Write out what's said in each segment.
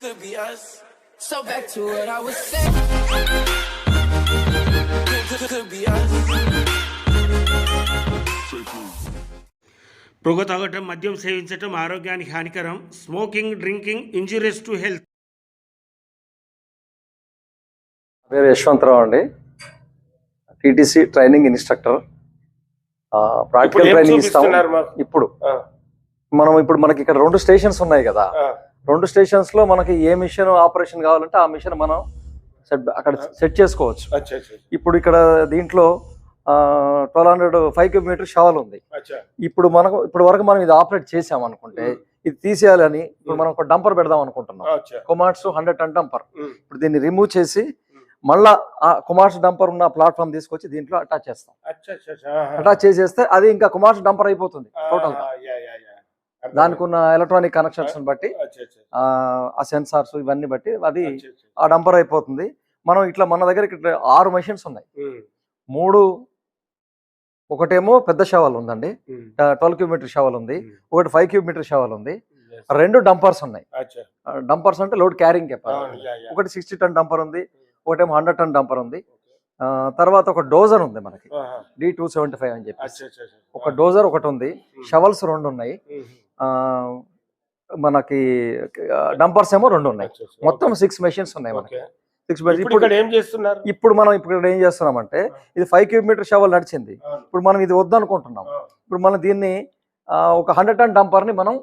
could be us. So back to what I was saying. Could, could, could be us. పొగ తాగటం మద్యం సేవించటం ఆరోగ్యానికి హానికరం smoking drinking injurious to health పేరు యశ్వంతరావు అండి టీటీసీ ట్రైనింగ్ ఇన్స్ట్రక్టర్ ఇప్పుడు ప్రాక్టికల్ ట్రైనింగ్ మాకు? ఇప్పుడు మనం ఇప్పుడు మనకి ఇక్కడ రెండు స్టేషన్స్ ఉన్నాయి కదా రెండు స్టేషన్స్లో మనకి ఏ మిషన్ ఆపరేషన్ కావాలంటే ఆ మిషన్ మనం సెట్ అక్కడ సెట్ చేసుకోవచ్చు. ఇప్పుడు ఇక్కడ దీంట్లో twelve hundred five kilometre shovel ఉంది. ఇప్పుడు మనకు ఇప్పుడు వరకు మనం ఇది ఆపరేట్ చేసాం అనుకుంటే ఇది తీసేయాలని ఇప్పుడు మనం ఒక డంపర్ పెడదాం అనుకుంటున్నాం. కొమాట్స్ హండ్రెడ్ టన్ డంపర్ ఇప్పుడు దీన్ని రిమూవ్ చేసి మళ్ళా ఆ కుమార్స్ డంపర్ ఉన్న ప్లాట్ఫామ్ తీసుకొచ్చి దీంట్లో అటాచ్ చేస్తాం. అటాచ్ చేసేస్తే అది ఇంకా కుమార్స్ డంపర్ అయిపోతుంది టోటల్గా. దానికి ఉన్న ఎలక్ట్రానిక్ కనెక్షన్స్ బట్టి ఆ, సెన్సార్స్ ఇవన్నీ బట్టి అది. ఆ డంపర్ అయిపోతుంది. మనం ఇట్లా మన దగ్గర ఇక్కడ ఆరు మెషిన్స్ ఉన్నాయి. మూడు ఒకటేమో పెద్ద షవల్ ఉందండి. ట్వెల్వ్ కిలోమీటర్ షవల్ ఉంది. ఒకటి ఫైవ్ కిలోమీటర్ షవల్ ఉంది. రెండు డంపర్స్ ఉన్నాయి. డంపర్స్ అంటే లోడ్ క్యారింగ్ కెపాసిటీ. ఒకటి సిక్స్టీ టన్ డంపర్ ఉంది. ఒకటేమో హండ్రెడ్ టన్ డంపర్ ఉంది. తర్వాత ఒక డోజర్ ఉంది మనకి. డి టూ సెవెంటీ ఫైవ్ అని చెప్పి. ఒక డోజర్ ఒకటి ఉంది. షవల్స్ రెండు ఉన్నాయి. మనకి డంపర్స్ ఏమో రెండు ఉన్నాయి. మొత్తం సిక్స్ మెషిన్స్ ఉన్నాయి మనకి. సిక్స్ ఇప్పుడు ఇప్పుడు ఏం చేస్తున్నారు? ఇప్పుడు మనం ఇప్పుడు ఏం చేస్తున్నామంటే ఇది ఫైవ్ కిలోమీటర్ షవల్ నడిచింది. ఇప్పుడు మనం ఇది వద్దనుకుంటున్నాం. ఇప్పుడు మనం దీన్ని ఒక హండ్రెడ్ టన్ డంపర్ని మనం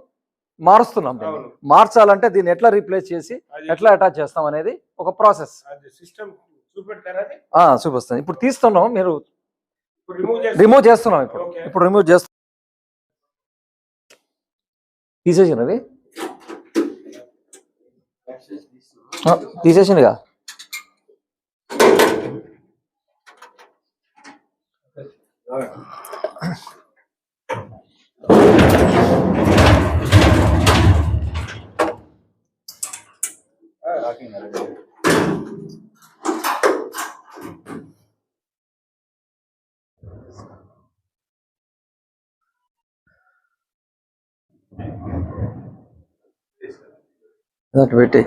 మారుస్తున్నాం దీన్ని. మార్చాలంటే దీన్ని ఎట్లా రీప్లేస్ చేసి ఎట్లా అటాచ్ చేస్తాం అనేది ఒక ప్రాసెస్ చూపిస్తాను. ఇప్పుడు తీస్తున్నాం మీరు రిమూవ్ చేసి రిమూవ్ చేస్తున్నాం ఇప్పుడు. ఇప్పుడు రిమూవ్ చేస్తాం తీసేసినది తీసేసిందిగా అటు పెట్టి.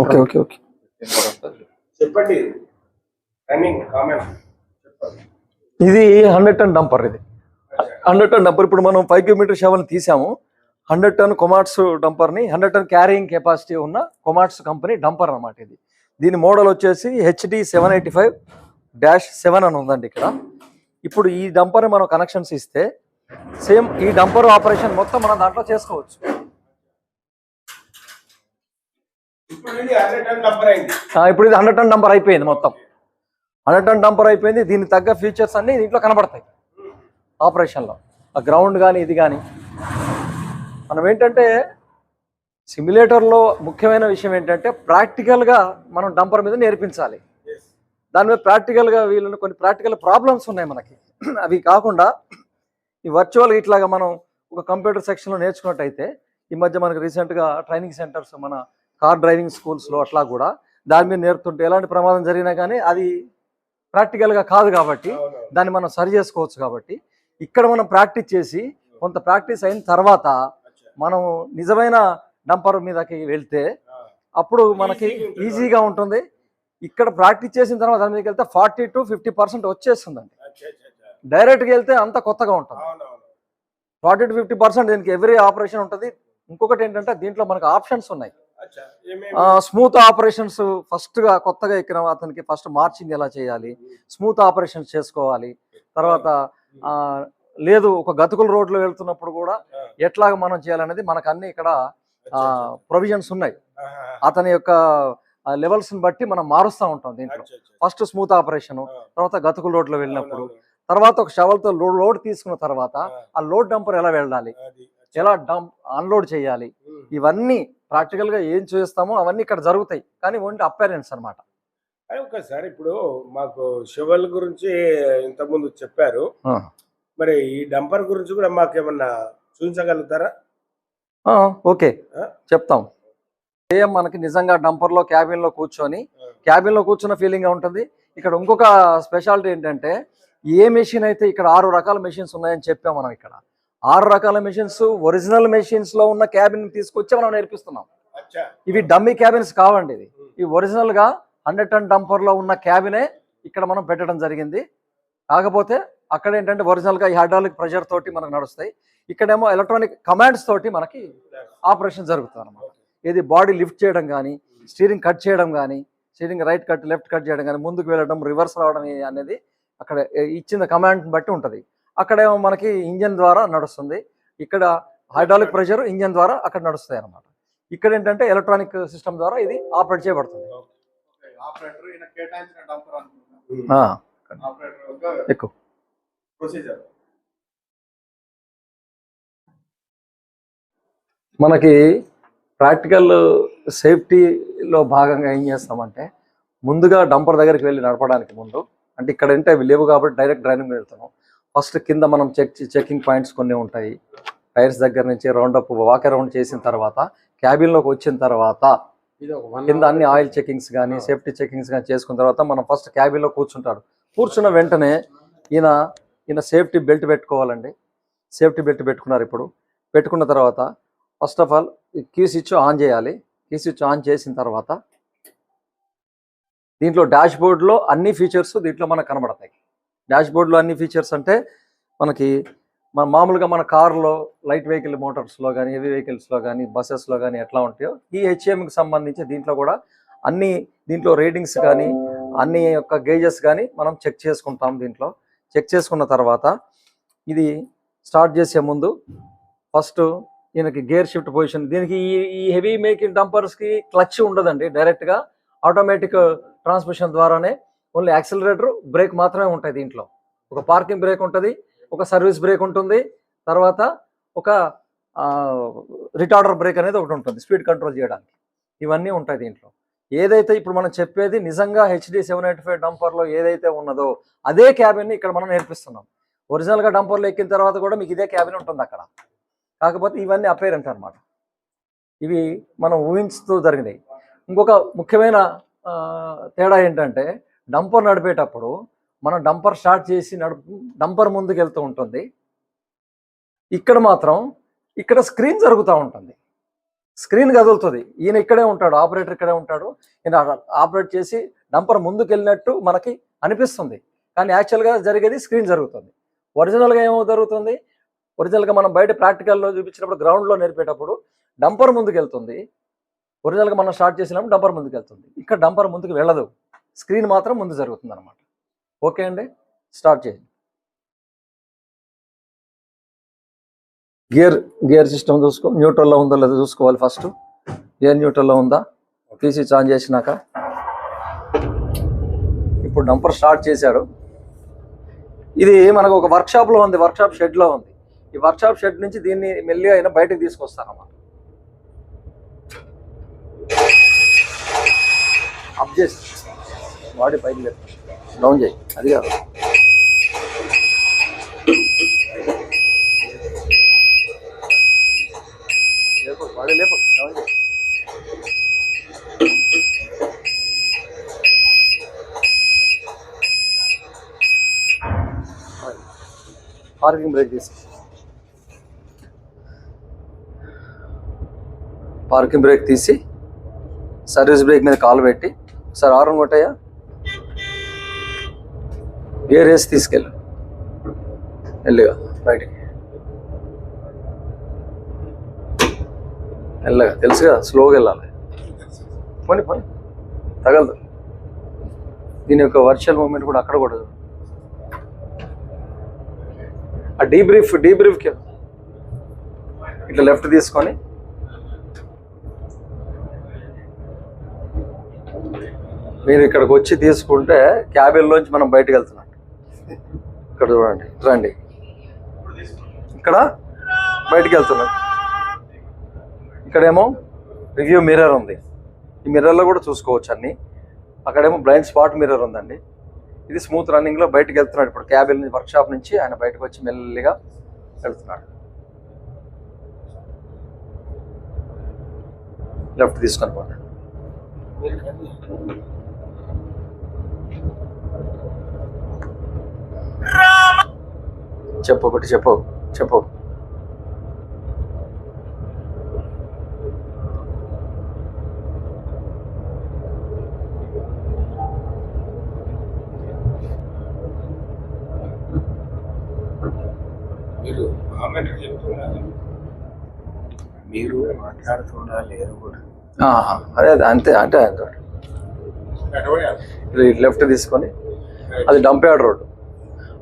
Okay okay okay. చెప్పండి. ఇది హండ్రెడ్ టన్ డంపర్ ఇది. Hundred ton dumper. ఇప్పుడు మనం ఫైవ్ కిలోమీటర్ షవల్ని తీసాము. హండ్రెడ్ టన్ కొమాట్స్ డంపర్ని హండ్రెడ్ టన్ క్యారింగ్ కెపాసిటీ ఉన్న కొమాట్స్ కంపెనీ డంపర్ అన్నమాట ఇది. దీని మోడల్ వచ్చేసి HD seven eighty five dash seven అని ఉందండి ఇక్కడ. ఇప్పుడు ఈ డంపర్ని మనం కనెక్షన్స్ ఇస్తే సేమ్ ఈ డంపర్ ఆపరేషన్ మొత్తం మనం దాంట్లో చేసుకోవచ్చు. ఇప్పుడు ఇది హండ్రెడ్ టన్ నంబర్ అయింది. ఆ, ఇప్పుడు ఇది హండ్రెడ్ టన్ డంపర్ అయిపోయింది మొత్తం. హండ్రెడ్ టన్ డంపర్ అయిపోయింది దీనికి తగ్గ ఫీచర్స్ అన్ని దీంట్లో కనబడతాయి. ఆపరేషన్లో. ఆ గ్రౌండ్ కానీ ఇది కానీ మనం ఏంటంటే సిమ్యులేటర్లో ముఖ్యమైన విషయం ఏంటంటే ప్రాక్టికల్గా మనం డంపర్ మీద నేర్పించాలి. దాని మీద ప్రాక్టికల్గా వీళ్ళని కొన్ని ప్రాక్టికల్ ప్రాబ్లమ్స్ ఉన్నాయి మనకి. అవి కాకుండా ఈ వర్చువల్ ఇట్లాగా మనం ఒక కంప్యూటర్ సెక్షన్లో నేర్చుకున్నట్టయితే ఈ మధ్య మనకి రీసెంట్గా ట్రైనింగ్ సెంటర్స్ మన కార్ డ్రైవింగ్ స్కూల్స్లో అట్లా కూడా దాని మీద నేర్పుతుంటే ఎలాంటి ప్రమాదం జరిగినా కానీ అది ప్రాక్టికల్గా కాదు కాబట్టి దాన్ని మనం సరి చేసుకోవచ్చు కాబట్టి ఇక్కడ మనం ప్రాక్టీస్ చేసి కొంత ప్రాక్టీస్ అయిన తర్వాత మనం నిజమైన డంపర్ మీదకి వెళ్తే అప్పుడు మనకి. ఈజీగా ఉంటుంది. ఇక్కడ ప్రాక్టీస్ చేసిన తర్వాత దాని మీదకి వెళ్తే ఫార్టీ టు ఫిఫ్టీ పర్సెంట్ వచ్చేస్తుందండి. డైరెక్ట్గా వెళ్తే అంత కొత్తగా ఉంటుంది. ఫార్టీ టు ఫిఫ్టీ పర్సెంట్ దీనికి ఎవ్రీ ఆపరేషన్ ఉంటుంది. ఇంకొకటి ఏంటంటే దీంట్లో మనకు ఆప్షన్స్ ఉన్నాయి. స్మూత్ ఆపరేషన్స్ ఫస్ట్గా కొత్తగా ఎక్కిన అతనికి ఫస్ట్ మార్చింగ్ ఎలా చేయాలి? స్మూత్ ఆపరేషన్స్ చేసుకోవాలి. తర్వాత లేదు ఒక గతుకుల రోడ్లో వెళ్తున్నప్పుడు కూడా ఎట్లాగ మనం చేయాలనేది మనకు అన్ని ఇక్కడ ప్రొవిజన్స్ ఉన్నాయి. అతని యొక్క లెవెల్స్ని బట్టి మనం మారుస్తూ ఉంటాం దీంట్లో. ఫస్ట్ స్మూత్ ఆపరేషన్ ఆ, తర్వాత గతుకుల రోడ్లో వెళ్ళినప్పుడు. తర్వాత ఒక shovel తో లోడ్ లోడ్ తీసుకున్న తర్వాత ఆ, ఆ లోడ్ డంపర్ ఎలా వెళ్ళాలి. ఎలా డంప్ అన్లోడ్ చేయాలి. ఇవన్నీ ప్రాక్టికల్గా ఏం చేస్తామో అవన్నీ ఇక్కడ జరుగుతాయి కానీ ఓన్లీ అపేరెన్స్ అన్నమాట అదే ఒకసారి ఇప్పుడు మాకు షవల్ గురించి ఇంతకుముందు చెప్పారు ఆ. మరి ఈ డంపర్ గురించి కూడా మాకు ఏమన్నా చూపించగలుగుతారా ఆ, ఓకే ఆ? చెప్తాం సేమ్ మనకి నిజంగా డంపర్లో క్యాబిన్లో కూర్చొని. క్యాబిన్లో కూర్చున్న ఫీలింగ్ ఉంటుంది. ఇక్కడ ఇంకొక స్పెషాలిటీ ఏంటంటే ఏ మెషిన్ అయితే ఇక్కడ ఆరు రకాల మెషిన్స్ ఉన్నాయని చెప్పాం మనం ఇక్కడ. ఆరు రకాల మెషిన్స్ ఒరిజినల్ మెషిన్స్లో ఉన్న క్యాబిన్ తీసుకొచ్చి మనం నేర్పిస్తున్నాం. ఇవి డమ్మీ క్యాబిన్స్ కావండి ఇది ఈ ఒరిజినల్గా హండ్రెడ్ టన్ డంపర్లో ఉన్న క్యాబినే ఇక్కడ మనం పెట్టడం జరిగింది. కాకపోతే అక్కడ ఏంటంటే ఒరిజినల్గా ఈ హైడ్రాలిక్ ప్రెషర్ తోటి మనకు నడుస్తాయి. ఇక్కడేమో ఎలక్ట్రానిక్ కమాండ్స్ తోటి మనకి ఆపరేషన్ జరుగుతుంది అనమాట ఇది బాడీ లిఫ్ట్ చేయడం కానీ స్టీరింగ్ కట్ చేయడం కానీ steering right cut left cut చేయడం కానీ ముందుకు వెళ్ళడం రివర్స్ రావడం అనేది అక్కడ ఇచ్చిన కమాండ్ బట్టి ఉంటుంది. అక్కడేమో మనకి ఇంజన్ ద్వారా నడుస్తుంది. ఇక్కడ హైడ్రాలిక్ ప్రెషర్ ఇంజన్ ద్వారా అక్కడ నడుస్తాయి అనమాట ఇక్కడ ఏంటంటే ఎలక్ట్రానిక్ సిస్టమ్ ద్వారా ఇది ఆపరేట్ చేయబడుతుంది. ఎక్కువ. ప్రొసీజర్. మనకి ప్రాక్టికల్ సేఫ్టీలో భాగంగా ఏం చేస్తామంటే ముందుగా డంపర్ దగ్గరికి వెళ్ళి నడపడానికి ముందు అంటే ఇక్కడ అంటే అవి లేవు కాబట్టి డైరెక్ట్ డ్రైనింగ్ వెళ్తున్నాం. ఫస్ట్ కింద మనం చెక్ చెకింగ్ పాయింట్స్ కొన్ని ఉంటాయి. టైర్స్ దగ్గర నుంచి రౌండ్ అప్ వాక్ అరౌండ్ చేసిన తర్వాత క్యాబిన్లోకి వచ్చిన తర్వాత కింద అన్ని ఆయిల్ చెకింగ్స్ కానీ సేఫ్టీ చెకింగ్స్ కానీ చేసుకున్న తర్వాత మనం ఫస్ట్ క్యాబిన్లో కూర్చుంటాడు. కూర్చున్న వెంటనే ఈయన ఈయన సేఫ్టీ బెల్ట్ పెట్టుకోవాలండి. సేఫ్టీ బెల్ట్ పెట్టుకున్నారు ఇప్పుడు. పెట్టుకున్న తర్వాత first of all key switch on చేయాలి. కీ స్విచ్ ఆన్ చేసిన తర్వాత దీంట్లో డాష్ బోర్డ్లో అన్ని ఫీచర్స్ దీంట్లో మనకు కనబడతాయి. డాష్ బోర్డ్లో అన్ని ఫీచర్స్ అంటే మనకి మన మామూలుగా మన కార్లో లైట్ వెహికల్ మోటార్స్లో కానీ హెవీ వెహికల్స్లో కానీ బస్సెస్లో కానీ ఎట్లా ఉంటాయో ఈ హెచ్ఎంకి సంబంధించి దీంట్లో కూడా అన్ని దీంట్లో రేటింగ్స్ కానీ అన్ని యొక్క గేజెస్ కానీ మనం చెక్ చేసుకుంటాం దీంట్లో. చెక్ చేసుకున్న తర్వాత ఇది స్టార్ట్ చేసే ముందు ఫస్ట్ దీనికి గేర్ షిఫ్ట్ పొజిషన్. దీనికి ఈ ఈ హెవీ మేకింగ్ డంపర్స్కి క్లచ్ ఉండదండి డైరెక్ట్గా. ఆటోమేటిక్ ట్రాన్స్మిషన్ ద్వారానే ఓన్లీ యాక్సిలరేటర్ బ్రేక్ మాత్రమే ఉంటాయి దీంట్లో. ఒక పార్కింగ్ బ్రేక్ ఉంటుంది ఒక సర్వీస్ బ్రేక్ ఉంటుంది తర్వాత ఒక రిటార్డర్ బ్రేక్ అనేది ఒకటి ఉంటుంది స్పీడ్ కంట్రోల్ చేయడానికి. ఇవన్నీ ఉంటాయి దీంట్లో. ఏదైతే ఇప్పుడు మనం చెప్పేది నిజంగా హెచ్డి సెవెన్ ఎయిట్ ఫైవ్ డంపర్లో ఏదైతే ఉన్నదో అదే క్యాబిన్ ఇక్కడ మనం నేర్పిస్తున్నాం. ఒరిజినల్గా డంపర్లో ఎక్కిన తర్వాత కూడా మీకు ఇదే క్యాబిన్ ఉంటుంది అక్కడ. కాకపోతే ఇవన్నీ అపేరెంట్ అనమాట ఇవి మనం ఊహించుతూ జరిగినాయి. ఇంకొక ముఖ్యమైన తేడా ఏంటంటే డంపర్ నడిపేటప్పుడు మనం డంపర్ స్టార్ట్ చేసి నడుపు డంపర్ ముందుకు వెళ్తూ ఉంటుంది. ఇక్కడ మాత్రం ఇక్కడ స్క్రీన్ జరుగుతూ ఉంటుంది. స్క్రీన్ కదులుతుంది. ఈయన ఇక్కడే ఉంటాడు ఆపరేటర్ ఇక్కడే ఉంటాడు. ఈయన ఆపరేట్ చేసి డంపర్ ముందుకు వెళ్ళినట్టు మనకి అనిపిస్తుంది. కానీ యాక్చువల్గా జరిగేది స్క్రీన్ జరుగుతుంది. ఒరిజినల్గా ఏమో జరుగుతుంది. ఒరిజినల్గా మనం బయట ప్రాక్టికల్లో చూపించినప్పుడు గ్రౌండ్లో నేర్పేటప్పుడు డంపర్ ముందుకు వెళ్తుంది ఒరిజినల్గా మనం స్టార్ట్ చేసినప్పుడు డంపర్ ముందుకు వెళ్తుంది ఇక్కడ డంపర్ ముందుకు వెళ్ళదు. స్క్రీన్ మాత్రం ముందు జరుగుతుంది అనమాట ఓకే అండి? స్టార్ట్ చేయండి. గేర్ గేర్ సిస్టమ్ చూసుకో. న్యూట్రల్లో ఉందో లేదో చూసుకోవాలి ఫస్ట్. గేర్ న్యూట్రల్లో ఉందా? తీసి ఆన్ చేసినాక. ఇప్పుడు డంపర్ స్టార్ట్ చేశాడు. ఇది మనకు ఒక వర్క్షాప్లో ఉంది. వర్క్షాప్ షెడ్లో ఉంది. ఈ వర్క్షాప్ షెడ్ నుంచి దీన్ని మెల్లిగా అయినా బయటకు తీసుకొస్తానన్నమాట అప్ చేసి బాడీ పైకి లేదు డౌన్ చేయి. అది కాదు. లేపు బాడీ లేపు. డౌన్ చేయి. పార్కింగ్ బ్రేక్ తీసి పార్కింగ్ బ్రేక్ తీసి సర్వీస్ బ్రేక్ మీద కాలు పెట్టి సార్ ఆరం కొట్టయ్యా. గేర్ వేసి తీసుకెళ్ళు. మెల్లిగా బయటికి. వెళ్ళగా తెలుసు కదా స్లోగా వెళ్ళాలి. పోనీ పోనీ. తగలదు. దీని యొక్క వర్చువల్ మూమెంట్ కూడా అక్కడ కూడా ఆ డీ బ్రీఫ్ డీ బ్రీఫ్కి ఇట్లా లెఫ్ట్ తీసుకొని మీరు ఇక్కడికి వచ్చి తీసుకుంటే క్యాబిన్లోంచి మనం బయటకు వెళ్తున్నాం. ఇక్కడ చూడండి రండి. ఇక్కడ బయటకు వెళ్తున్నాం. ఇక్కడేమో రివ్యూ మిర్రర్ ఉంది. ఈ మిర్రర్లో కూడా చూసుకోవచ్చు అన్ని. అక్కడేమో బ్లైండ్ స్పాట్ మిర్రర్ ఉందండి. ఇది స్మూత్ రన్నింగ్లో బయటకు వెళ్తున్నాడు. ఇప్పుడు క్యాబిన్ నుంచి వర్క్షాప్ నుంచి ఆయన బయటకు వచ్చి మెల్లిగా వెళ్తున్నాడు. లెఫ్ట్ తీసుకొని పోండి. చెప్పు ఒకటి చెప్పు చెప్పు. మీరు కామెంట్ చెప్తున్నారు. మీరు మాట్లాడుతున్నా లేరు కూడా. ఆహా, అదే అదే అంతే అంటే లెఫ్ట్ తీసుకొని అది డంప్ యార్డ్ రోడ్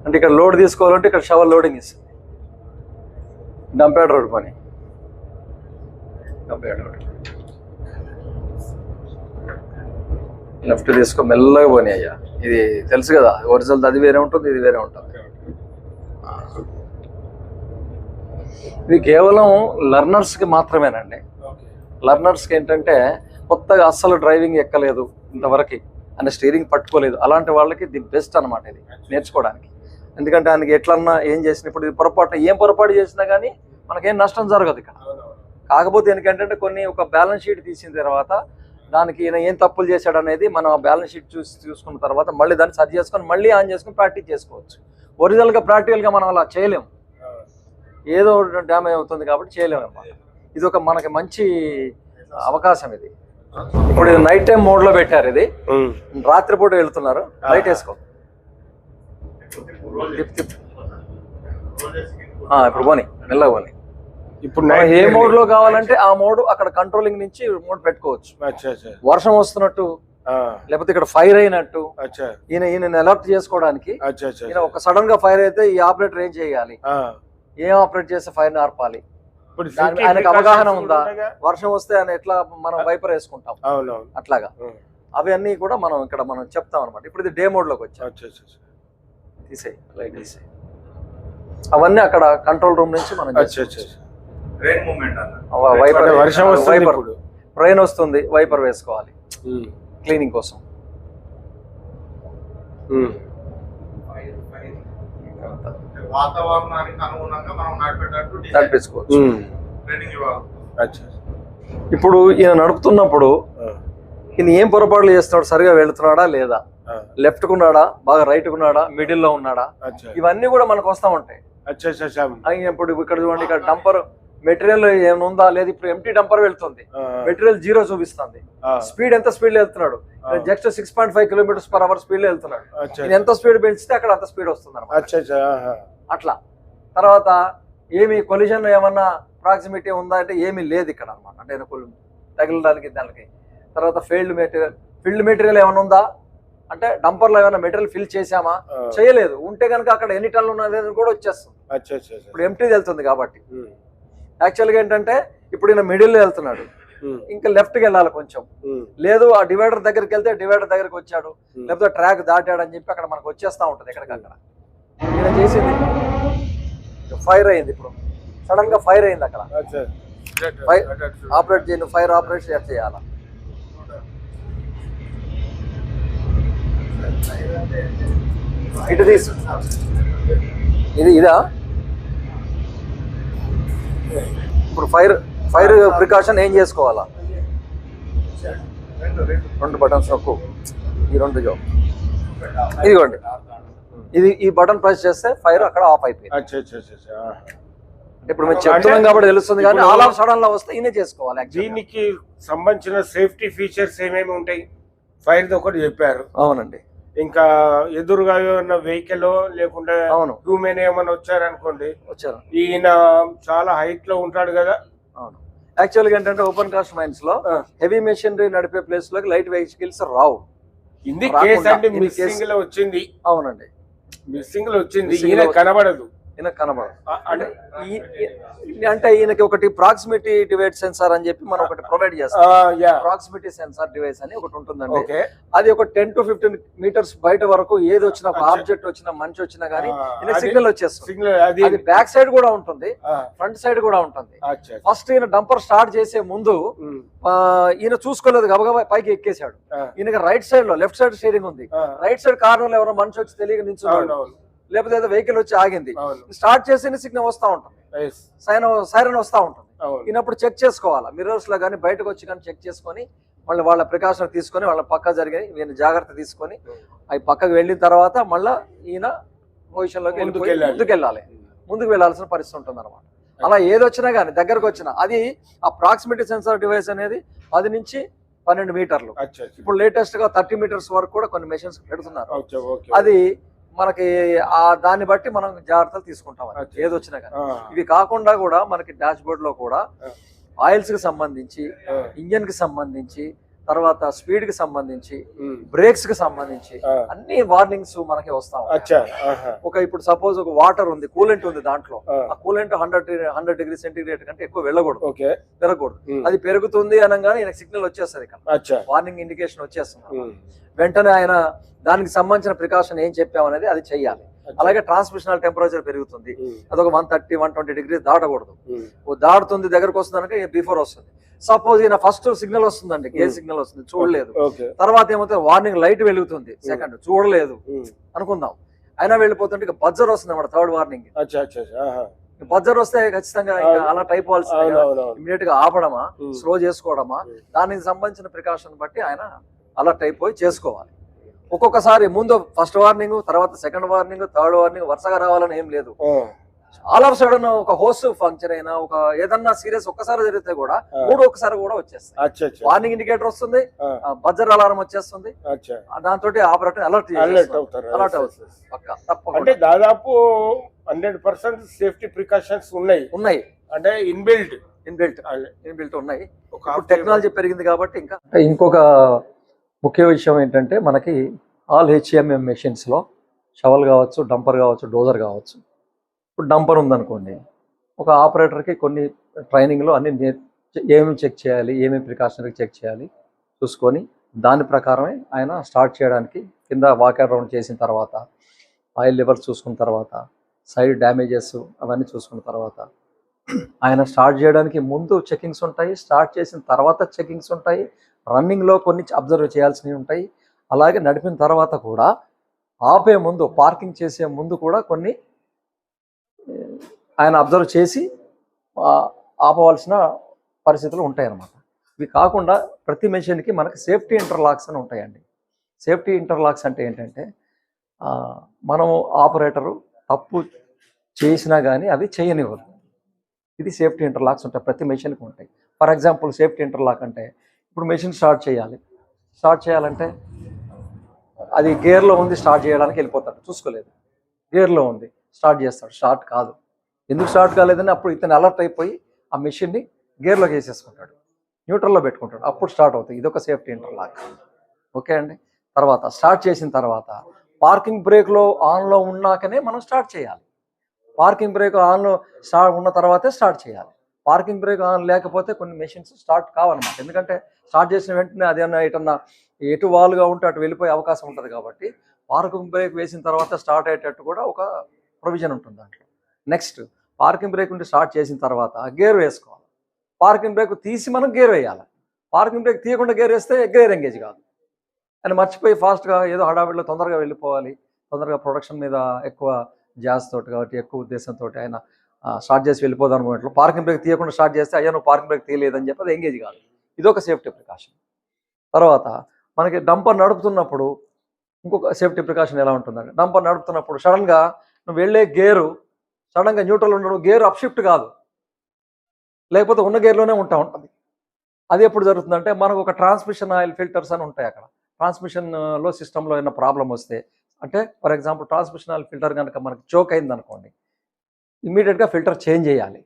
అంటే ఇక్కడ లోడ్ తీసుకోవాలంటే ఇక్కడ షవర్ లోడింగ్ ఇస్తుంది డంప్ యార్డ్ రోడ్ పని. డంప్ యార్డ్ రోడ్ లెఫ్ట్ తీసుకో మెల్లగా పోనీ అయ్యా. ఇది తెలుసు కదా ఒరిజినల్ అది వేరే ఉంటుంది ఇది వేరే ఉంటుంది. ఇది కేవలం లర్నర్స్కి మాత్రమేనండి. లర్నర్స్కి ఏంటంటే కొత్తగా అస్సలు డ్రైవింగ్ ఎక్కలేదు ఇంతవరకు. అంటే స్టీరింగ్ పట్టుకోలేదు. అలాంటి వాళ్ళకి ది బెస్ట్ అన్నమాట ఇది నేర్చుకోవడానికి. ఎందుకంటే ఆయనకి ఎట్లన్నా ఏం చేసిన ఇప్పుడు పొరపాటు ఏం పొరపాటు చేసినా కానీ మనకేం నష్టం జరగదు ఇక్కడ. కాకపోతే ఎందుకంటే కొన్ని ఒక బ్యాలెన్స్ షీట్ తీసిన తర్వాత దానికి ఈయన ఏం తప్పులు చేశాడు అనేది మనం ఆ బ్యాలెన్స్ షీట్ చూసి చూసుకున్న తర్వాత మళ్ళీ దాన్ని సరి చేసుకొని మళ్ళీ ఆన్ చేసుకొని ప్రాక్టీస్ చేసుకోవచ్చు. ఒరిజినల్గా ప్రాక్టికల్గా మనం అలా చేయలేము ఏదో డ్యామేజ్ అవుతుంది కాబట్టి చేయలేము అన్నమాట ఇది ఒక మనకి మంచి అవకాశం ఇది. ఇప్పుడు నైట్ టైం మోడ్లో పెట్టారు ఇది. రాత్రిపూట వెళ్తున్నారు. లైట్ వేసుకో ఇప్పుడు పోనీ మెల్లగా పోనీ. ఇప్పుడు ఏ మోడ్లో కావాలంటే ఆ మోడ్ అక్కడ కంట్రోలింగ్ నుంచి మోడ్ పెట్టుకోవచ్చు. అచ్చా అచ్చా వర్షం వస్తున్నట్టు ఆ, లేకపోతే ఇక్కడ ఫైర్ అయినట్టు అచ్చా. ఈయన ఈయన అలర్ట్ చేసుకోవడానికి అచ్చా అచ్చా ఈయన ఒక సడన్గా ఫైర్ అయితే ఈ ఆపరేటర్ ఏం చేయాలి? ఆ. ఏం ఆపరేట్ చేస్తే ఫైర్ని ఆర్పాలి? ఆయనకు అవగాహన ఉందా? వర్షం వస్తే ఆయన ఎట్లా మనం వైపర్ వేసుకుంటాం? అట్లాగా. ఉం. అవి అన్నీ కూడా మనం ఇక్కడ మనం చెప్తాం అనమాట ఇప్పుడు ఇది డే మోడ్లోకి వచ్చాం. అచ్చా అచ్చా అచ్చా. తీసేయి. లైట్ తీసేయి. అవన్నీ అక్కడ కంట్రోల్ రూమ్ నుంచి మనం అచ్చా అచ్చా అచ్చా. బ్రెయిన్ మూమెంట్ అన్న. వైపర్ అంటే వర్షం వస్తుంది వైపర్ ఇప్పుడు. ట్రైన్ వస్తుంది వైపర్ వేసుకోవాలి. క్లీనింగ్ కోసం. నడిపించుకోవచ్చు. ఉం. ట్రైనింగ్ ఇవ్వాలి. అచ్చా ఇప్పుడు ఈయన నడుపుతున్నప్పుడు ఈయన ఏం పొరపాట్లు చేస్తున్నాడు? సరిగా వెళుతున్నాడా లేదా. లెఫ్ట్ కున్నాడా బాగా రైట్ కున్నాడా మిడిల్లో ఉన్నాడా ఇవన్నీ కూడా మనకు వస్తా ఉంటాయి. ఇప్పుడు ఇక్కడ చూడండి ఇక్కడ డంపర్ మెటీరియల్ ఏముందా లేదు ఇప్పుడు ఎంటీ డంపర్ వెళ్తుంది. మెటీరియల్ జీరో చూపిస్తుంది. స్పీడ్ ఎంత స్పీడ్లో వెళ్తున్నాడు. Just six point five kilometres per hour స్పీడ్లో వెళ్తున్నాడు ఎంత స్పీడ్ పెంచితే అక్కడ అంత స్పీడ్ వస్తుంది. అట్లా. తర్వాత ఏమి కొలిజన్ ఏమన్నా ప్రాక్సిమిటీ ఉందా అంటే ఏమీ లేదు ఇక్కడ అనమాట అంటే నాకు తగిలడానికి దానికి తర్వాత ఫీల్డ్ మెటీరియల్ ఫీల్డ్ మెటీరియల్ ఏమైనా ఉందా? అంటే డంపర్లో ఏమైనా మెటీరియల్ ఫిల్ చేసామా చేయలేదు. ఉంటే కనుక అక్కడ ఎన్ని టన్నులు ఉన్నది కూడా వచ్చేస్తుంది. ఇప్పుడు ఎంటీ వెళ్తుంది కాబట్టి. యాక్చువల్గా ఏంటంటే ఇప్పుడు ఈయన మిడిల్లో వెళ్తున్నాడు. ఇంకా లెఫ్ట్కి వెళ్ళాలి కొంచెం. లేదు ఆ డివైడర్ దగ్గరికి వెళ్తే డివైడర్ దగ్గరికి వచ్చాడు. లేకపోతే ట్రాక్ దాటాడు అని చెప్పి అక్కడ మనకు వచ్చేస్తా ఉంటుంది ఎక్కడికక్కడ. ఈయన చేసింది. ఫైర్ అయింది ఇప్పుడు. సడన్గా ఫైర్ అయింది అక్కడ. ఆపరేట్ చేయను ఫైర్ ఆపరేట్ చేయాలా? ఇటు తీసు. ఇది ఇదా? ఇప్పుడు ఫైర్ ఫైర్ ప్రికాషన్ ఏం చేసుకోవాలా? రెండు బటన్స్ నొక్కు. ఈ రెండు జో ఇదిగోండి. ఇది ఈ బటన్ ప్రెస్ చేస్తే ఫైర్ అక్కడ ఆఫ్ అయిపోయింది. ఇప్పుడు మేము చెప్తున్నాం కాబట్టి తెలుస్తుంది కానీ ఆల్ ఆఫ్ సడన్లో వస్తే ఈయనే చేసుకోవాలి. దీనికి సంబంధించిన సేఫ్టీ ఫీచర్స్ ఏమేమి ఉంటాయి? ఫైర్ ఒకటి చెప్పారు. అవునండి. ఇంకా ఎదురుగా ఏమన్నా వెహికల్ లేకుంటే అవును. హ్యూమెన్ ఏమైనా వచ్చారనుకోండి వచ్చారు. ఈయన చాలా హైట్లో ఉంటాడు కదా. అవును. యాక్చువల్గా ఏంటంటే ఓపెన్ కాస్ట్ మైన్స్లో. హెవీ మెషినరీ నడిపే ప్లేస్లోకి లైట్ వెహికల్స్ రావు. ఇది కేసు అంటే మిస్సింగ్. లో వచ్చింది. అవునండి. మిస్సింగ్లో వచ్చింది. ఈయన లో- కనబడదు. ఈయన కనబడదు. అంటే అంటే ఈయనకి ఒకటి ప్రాక్సిమిటీ డివైడ్ సెన్సార్ అని చెప్పి మనం ఒకటి ప్రొవైడ్ చేస్తాం. ప్రాక్సిమిటీ సెన్సార్ డివైస్ అని ఒకటి ఉంటుందండి. అది ఒక టెన్ టు ఫిఫ్టీన్ మీటర్స్ బయట వరకు ఏది వచ్చినా. ఆబ్జెక్ట్ వచ్చినా మనిషి వచ్చినా గానీ సిగ్నల్ వచ్చేస్తుంది. సిగ్నల్ అది బ్యాక్ సైడ్ కూడా ఉంటుంది ఫ్రంట్ సైడ్ కూడా ఉంటుంది. ఫస్ట్ ఈయన డంపర్ స్టార్ట్ చేసే ముందు ఈయన చూసుకోలేదు గబగబా పైకి ఎక్కేశాడు. ఈయనకి రైట్ సైడ్లో లెఫ్ట్ సైడ్ స్టీరింగ్ ఉంది. రైట్ సైడ్ కార్నర్లో ఎవరో మనిషి వచ్చి తెలియక నిల్చున్నాడు. లేకపోతే వెహికల్ వచ్చి ఆగింది. స్టార్ట్ చేసిన సిగ్నల్ వస్తా ఉంటుంది. సైన్ సైరన్ వస్తా ఉంటుంది. ఈయనప్పుడు చెక్ చేసుకోవాలా? మిర్రర్స్లో కానీ బయటకు వచ్చి కానీ చెక్ చేసుకొని మళ్ళీ వాళ్ళ ప్రికాషన్ తీసుకొని వాళ్ళ పక్క జరిగి ఈయన జాగ్రత్త తీసుకొని అవి పక్కకు వెళ్ళిన తర్వాత మళ్ళీ ఈయన పొజిషన్లోకి ముందుకు వెళ్ళాలి. ముందుకు వెళ్ళాలి ముందుకు వెళ్ళాల్సిన పరిస్థితి ఉంటుంది అనమాట అలా ఏదొచ్చినా కానీ దగ్గరకు వచ్చినా అది ఆ ప్రాక్సిమిటీ సెన్సార్ డివైస్ అనేది పది నుంచి పన్నెండు మీటర్లు. ఇప్పుడు లేటెస్ట్గా థర్టీ మీటర్స్ వరకు కూడా కొన్ని మెషిన్స్ పెడుతున్నారు. అది మనకి ఆ దాన్ని బట్టి మనం జాగ్రత్తలు తీసుకుంటాం. అచ్చా. ఏదొచ్చినా కానీ ఇవి కాకుండా కూడా మనకి డాష్ బోర్డ్లో కూడా. ఆయిల్స్కి సంబంధించి ఇంజన్కి సంబంధించి తర్వాత స్పీడ్కి సంబంధించి బ్రేక్స్కి సంబంధించి అన్ని వార్నింగ్స్ మనకి వస్తాం ఒక ఇప్పుడు సపోజ్ ఒక వాటర్ ఉంది కూలెంట్ ఉంది దాంట్లో. ఆ, coolant hundred hundred degree centigrade కంటే ఎక్కువ వెళ్ళకూడదు. ఓకే. పెరగకూడదు అది పెరుగుతుంది అనగానే ఈయన సిగ్నల్ వచ్చేస్తుంది ఇక్కడ. వార్నింగ్ ఇండికేషన్ వచ్చేస్తుంది. వెంటనే ఆయన దానికి సంబంధించిన ప్రికాషన్ ఏం చెప్పామనేది అది చెయ్యాలి. అలాగే ట్రాన్స్మిషనల్ టెంపరేచర్ పెరుగుతుంది. అదొక one thirty one twenty degree దాటకూడదు. దాటుతుంది దగ్గరకు వస్తుంది బిఫోర్ వస్తుంది. సపోజ్ ఈయన ఫస్ట్ సిగ్నల్ వస్తుందండి గేర్ సిగ్నల్ వస్తుంది? చూడలేదు. తర్వాత ఏమవుతుంది? వార్నింగ్ లైట్ వెలుగుతుంది. సెకండ్ చూడలేదు. అనుకుందాం. అయినా వెళ్ళిపోతుంటే ఇక బజ్జర్ వస్తుంది అన్నమాట థర్డ్ వార్నింగ్. బజ్జర్ వస్తే ఖచ్చితంగా. అలా టైప్ ఇమీడియట్గా ఆపడమా? స్లో చేసుకోవడమా. దానికి సంబంధించిన ప్రికాషన్ బట్టి ఆయన అలర్ట్ అయిపోయి చేసుకోవాలి. ఒక్కొక్కసారి ముందు ఫస్ట్ వార్నింగ్ తర్వాత సెకండ్ వార్నింగ్ థర్డ్ వార్నింగ్ వరుసగా రావాలని ఏం లేదు. ఆ, ఆల్ ఆఫ్ సడన్ ఒక హోస్ ఫంక్షన్ అయినా ఒక ఏదన్నా సీరియస్ ఒక్కసారి జరిగితే కూడా. మూడు ఒక్కసారి కూడా వచ్చేస్తాయి. వార్నింగ్ ఇండికేటర్ వస్తుంది. బజర్ అలారం వచ్చేస్తుంది. అచ్చా. దాంతో ఆపరేటర్ అలర్ట్ అలర్ట్ అవుతారు. అలర్ట్ అవుతుంది. పక్క అంటే తప్పకుండా దాదాపు హండ్రెడ్ పర్సెంట్ సేఫ్టీ ప్రికాషన్స్ ఉన్నాయి. ఉన్నాయి. అంటే ఇన్బిల్డ్ ఇన్బిల్ట్ ఇన్బిల్ట్ ఉన్నాయి. టెక్నాలజీ పెరిగింది కాబట్టి ఇంకా. ఇంకొక ముఖ్య విషయం ఏంటంటే మనకి ఆల్ హెచ్ఎంఎం మెషిన్స్లో షవల్ కావచ్చు డంపర్ కావచ్చు డోజర్ కావచ్చు. ఇప్పుడు డంపర్ ఉందనుకోండి ఒక ఆపరేటర్కి కొన్ని ట్రైనింగ్లో అన్ని నే- ఏమేమి చెక్ చేయాలి ఏమేమి ప్రికాషనరీ చెక్ చేయాలి చూసుకొని దాని ప్రకారమే ఆయన స్టార్ట్ చేయడానికి కింద వాకర్ రౌండ్ చేసిన తర్వాత ఆయిల్ లెవెల్స్ చూసుకున్న తర్వాత సైడ్ డ్యామేజెస్ అవన్నీ చూసుకున్న తర్వాత ఆయన స్టార్ట్ చేయడానికి ముందు చెకింగ్స్ ఉంటాయి స్టార్ట్ చేసిన తర్వాత చెకింగ్స్ ఉంటాయి రన్నింగ్లో కొన్ని అబ్జర్వ్ చేయాల్సినవి ఉంటాయి. అలాగే నడిపిన తర్వాత కూడా ఆపే ముందు పార్కింగ్ చేసే ముందు కూడా కొన్ని ఆయన అబ్జర్వ్ చేసి ఆపవలసిన పరిస్థితులు ఉంటాయి అన్నమాట ఇవి కాకుండా ప్రతి మెషిన్కి మనకి సేఫ్టీ ఇంటర్లాక్స్ అని ఉంటాయండి. సేఫ్టీ ఇంటర్లాక్స్ అంటే ఏంటంటే మనము ఆపరేటరు తప్పు చేసినా కానీ అవి చేయనివ్వదు ఇది సేఫ్టీ ఇంటర్లాక్స్ ఉంటాయి. ప్రతి మెషిన్కి ఉంటాయి. ఫర్ ఎగ్జాంపుల్ సేఫ్టీ ఇంటర్లాక్ అంటే ఇప్పుడు మెషిన్ స్టార్ట్ చేయాలి. స్టార్ట్ చేయాలంటే అది గేర్లో ఉంది స్టార్ట్ చేయడానికి వెళ్ళిపోతాడు. చూసుకోలేదు. గేర్లో ఉంది స్టార్ట్ చేస్తాడు. స్టార్ట్ కాదు. ఎందుకు స్టార్ట్ కాలేదని అప్పుడు ఇతను అలర్ట్ అయిపోయి ఆ మెషిన్ని గేర్లోకి వేసేసుకుంటాడు. న్యూట్రల్లో పెట్టుకుంటాడు. అప్పుడు స్టార్ట్ అవుతుంది. ఇదొక సేఫ్టీ ఇంటర్లాక్ ఓకే అండి? తర్వాత స్టార్ట్ చేసిన తర్వాత పార్కింగ్ బ్రేక్లో ఆన్లో ఉన్నాకనే మనం స్టార్ట్ చేయాలి. పార్కింగ్ బ్రేక్ ఆన్లో స్టార్ట్ ఉన్న తర్వాతే స్టార్ట్ చేయాలి. పార్కింగ్ బ్రేక్ ఆన్ లేకపోతే కొన్ని మెషిన్స్ స్టార్ట్ కావన్నమాట. ఎందుకంటే స్టార్ట్ చేసిన వెంటనే అదేమన్నా ఎటన్నా ఎటు వాలుగా ఉంటే అటు వెళ్ళిపోయే అవకాశం ఉంటుంది కాబట్టి పార్కింగ్ బ్రేక్ వేసిన తర్వాత స్టార్ట్ అయ్యేటట్టు కూడా ఒక ప్రొవిజన్ ఉంటుంది దాంట్లో. నెక్స్ట్ పార్కింగ్ బ్రేక్ ఉంటే స్టార్ట్ చేసిన తర్వాత గేర్ వేసుకోవాలి. పార్కింగ్ బ్రేక్ తీసి మనం గేర్ వేయాలి. పార్కింగ్ బ్రేక్ తీయకుండా గేర్ వేస్తే గేర్ ఎంగేజ్ కాదు. అని మర్చిపోయి ఫాస్ట్గా ఏదో హడావిడిలో తొందరగా వెళ్ళిపోవాలి. తొందరగా ప్రొడక్షన్ మీద ఎక్కువ జాస్ తోటి కాబట్టి ఎక్కువ ఉద్దేశంతో ఆయన స్టార్ట్ చేసి వెళ్ళిపోదాం అనుకున్నట్లు. పార్కింగ్ బ్రేక్ తీయకుండా స్టార్ట్ చేస్తే అయ్యా నువ్వు పార్కింగ్ బ్రేక్ తీయలేదని చెప్పి అది ఎంగేజ్ కాదు. ఇదొక సేఫ్టీ ప్రికాషన్ తర్వాత మనకి డంపర్ నడుపుతున్నప్పుడు ఇంకొక సేఫ్టీ ప్రికాషన్ ఎలా ఉంటుందంటే డంపర్ నడుపుతున్నప్పుడు సడన్గా నువ్వు వెళ్ళే గేరు సడన్గా న్యూట్రల్ ఉండడం గేర్ అప్షిఫ్ట్ కాదు. లేకపోతే ఉన్న గేర్లోనే ఉంటా ఉంటుంది. అది ఎప్పుడు జరుగుతుందంటే మనకు ఒక ట్రాన్స్మిషన్ ఆయిల్ ఫిల్టర్స్ అని ఉంటాయి అక్కడ. ట్రాన్స్మిషన్లో సిస్టంలో ఏమైనా ప్రాబ్లం వస్తే అంటే for example transmission oil filter కనుక మనకి చోక్ అయింది అనుకోండి ఇమ్మీడియట్గా ఫిల్టర్ చేంజ్ చేయాలి.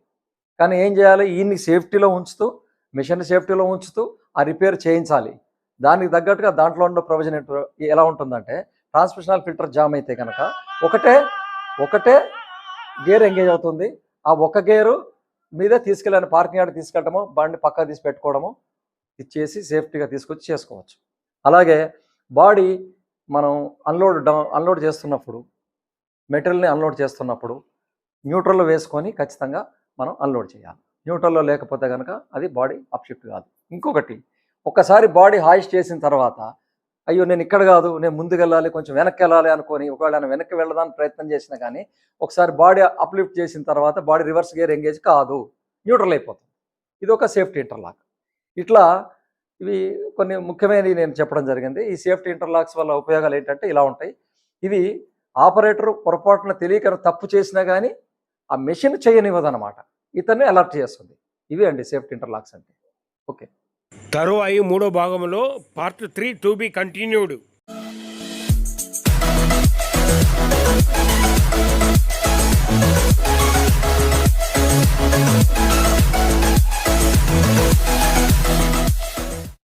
కానీ ఏం చేయాలి? ఈయన్ని సేఫ్టీలో ఉంచుతూ మిషన్ సేఫ్టీలో ఉంచుతూ ఆ రిపేర్ చేయించాలి. దానికి తగ్గట్టుగా దాంట్లో ఉన్న ప్రొవిజన్ ఎలా ఉంటుందంటే ట్రాన్స్మిషనల్ ఫిల్టర్ జామ్ అయితే కనుక ఒకటే ఒకటే గేర్ ఎంగేజ్ అవుతుంది. ఆ ఒక గేరు మీద తీసుకెళ్ళాను పార్కింగ్ యార్డ్ తీసుకెళ్ళటము బండి పక్క తీసి పెట్టుకోవడము ఇచ్చేసి సేఫ్టీగా తీసుకొచ్చి చేసుకోవచ్చు. అలాగే బాడీ మనం అన్లోడ్ డౌన్ అన్లోడ్ చేస్తున్నప్పుడు మెటీరియల్ని అన్లోడ్ చేస్తున్నప్పుడు న్యూట్రల్లో వేసుకొని ఖచ్చితంగా మనం అన్లోడ్ చేయాలి. న్యూట్రల్లో లేకపోతే కనుక అది బాడీ అప్షిఫ్ట్ కాదు. ఇంకొకటి ఒక్కసారి బాడీ హాయిష్ చేసిన తర్వాత అయ్యో నేను ఇక్కడ కాదు నేను ముందుకు వెళ్ళాలి కొంచెం వెనక్కి వెళ్ళాలి అనుకొని ఒకవేళ నేను వెనక్కి వెళ్ళడానికి ప్రయత్నం చేసినా కానీ ఒకసారి బాడీ అప్లిఫ్ట్ చేసిన తర్వాత బాడీ రివర్స్ గేర్ ఎంగేజ్ కాదు. న్యూట్రల్ అయిపోతుంది. ఇది ఒక సేఫ్టీ ఇంటర్లాక్. ఇట్లా ఇవి కొన్ని ముఖ్యమైనవి నేను చెప్పడం జరిగింది. ఈ సేఫ్టీ ఇంటర్లాక్స్ వల్ల ఉపయోగాలు ఏంటంటే ఇలా ఉంటాయి. ఇవి ఆపరేటర్ పొరపాటున తెలియక తప్పు చేసినా కానీ ఆ మెషిన్ చేయనివ్వదనమాట ఇతన్ని అలర్ట్ చేస్తుంది. ఇవి అండి సేఫ్టీ ఇంటర్లాక్స్ అంటే. ఓకే. తరువాయి మూడో భాగంలో part three to be continued.